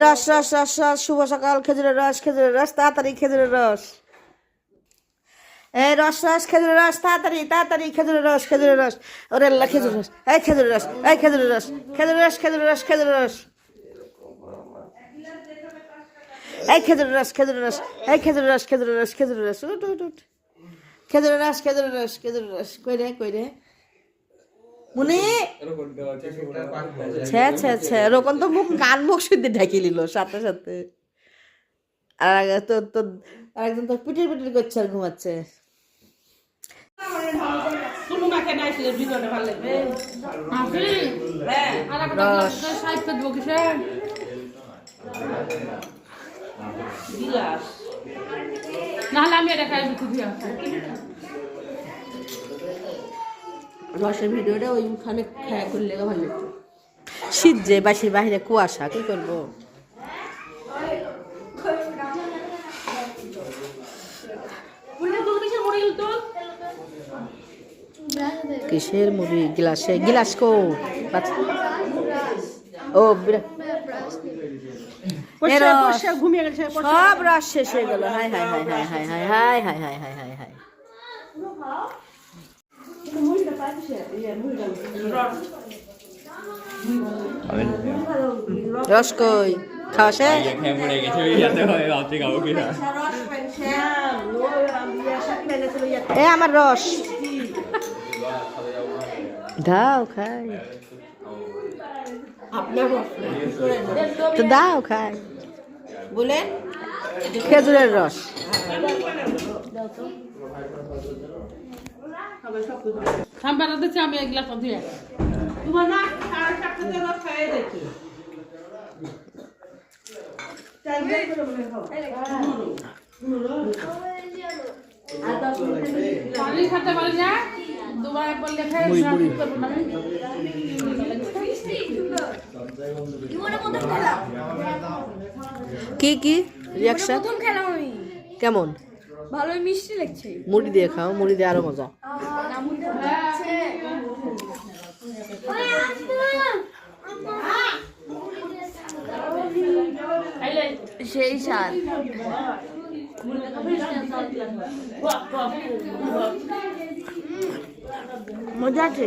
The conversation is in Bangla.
রস রস রস রস শুভ সকাল খেজুরের রস খেজুরের রস তাড়াতাড়ি খেজুরের রস এই রস রস খেজুরের রস তাড়াতাড়ি তাড়াতাড়ি খেজুরের রস খেজুরের রস ওরে আল্লাহ খেজুর রস এই খেজুরের রস এই খেজুরের রস খেজুরের রস খেজুরের রস খেজুরের রস এই খেজুরের রস খেজুরের রস এই খেজুরের রস খেজুরের রস খেজুরের রস উঠ উঠ উঠ খেজুরের রস খেজুরের রস খেজুরের রস কই রে কই রে মুনি? ছে ছে ছে, রোকন তো মুখ, কান, মুখ শুদ্ধি ঢাকি নিল, সাথে সাথে। আর তো তো আরেকজন তো পিটির পিটির করছে আর ঘুমাচ্ছে। নাহলে আমি এটা খাই রসের ভিডিওটা ওইখানে খেয়া করলে ভালো শীত যে বাসির বাহিরে কুয়াশা কি করব কিসের মুড়ি গিলাসে গিলাস কো ও। সব রস শেষ হয়ে গেল হাই হাই হাই হাই হাই হাই হাই হাই হাই হাই হাই হাই রস কই খাওয়া শেষ? হয় এ আমার রস। দাও খাই। তো দাও খাই। বলেন। খেজুরের রস। সাম্বার দিচ্ছি আমি এক দিয়ে তোমার না সাড়ে সাতটাতে রস দেখি। পানি খেতে পারি না দুবার বললে না। কি কি? রিয়াকশন কেমন? ভালোই মিষ্টি লাগছে। মুড়ি দিয়ে খাও মুড়ি দিয়ে আরও মজা। সেই স্বাদ। মজা আছে?